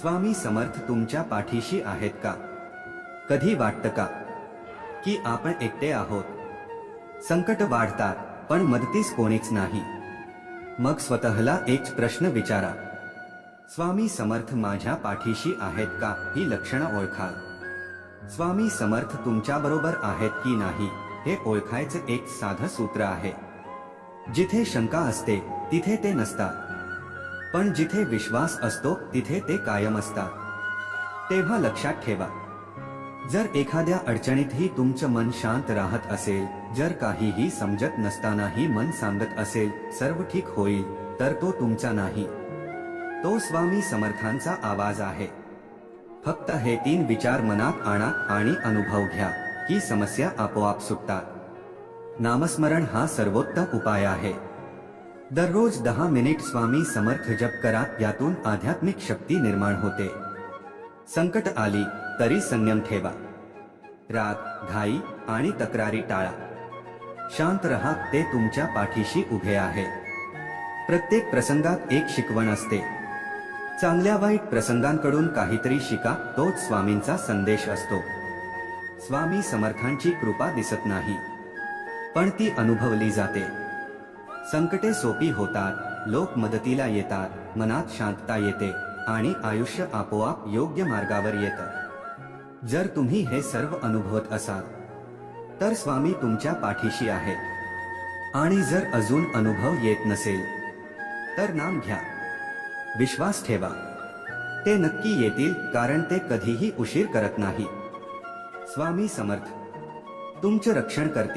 स्वामी समर्थ तुमच्या पाठीशी आहेत का? कधी वाटतं का? की आपण एकटे आहोत? संकट वाढतात पण मदतीस कोणीच नाही. मग स्वतःला एक प्रश्न विचारा. स्वामी समर्थ माझ्या पाठीशी आहेत का? ही लक्षणं ओळखा स्वामी समर्थ तुमच्या बरोबर आहेत की नाही? हे ओळखायचं एक साधं सूत्र आहे. जिथे शंका असते तिथे ते नसतात. पण जिथे विश्वास असतो तिथे ते कायम असतात. तेव्हा लक्षात ठेवा. जर एखाद्या अडचणीतही तुमचं मन शांत राहत असेल जर काहीही समजत नसतानाही मन सांगत असेल सर्व ठीक होईल तर तो तुमचा नाही. तो स्वामी समर्थांचा आवाज आहे. फक्त हे तीन विचार मनात आणा आणि अनुभव घ्या की समस्या आपोआप सुटतात. नामस्मरण हा सर्वोत्तम उपाय आहे. दररोज दहा मिनिट स्वामी समर्थ जप करा यातून आध्यात्मिक शक्ती निर्माण होते. संकट आली तरी संयम ठेवा. राग घाई आणि तक्रारी टाळा. शांत रहा ते तुमच्या पाठीशी उभे आहे. प्रत्येक प्रसंगात एक शिकवण असते. चांगल्या वाईट प्रसंगांकडून काहीतरी शिका तोच स्वामींचा संदेश असतो. स्वामी समर्थांची कृपा दिसत नाही. पण ती अनुभवली जाते. संकटे सोपी होतात लोक मदतीला येतात मनात शांतता येते आणि आयुष्य आपोआप योग्य मार्गावर येतं. जर तुम्ही हे सर्व अनुभवत असाल तर स्वामी तुमच्या पाठीशी आहेत. आणि जर अजून अनुभव येत नसेल तर नाम घ्या. विश्वास ठेवा. ते नक्की येतील कारण ते कधीही उशीर करत नाही. स्वामी समर्थ. तुमचं रक्षण करतील.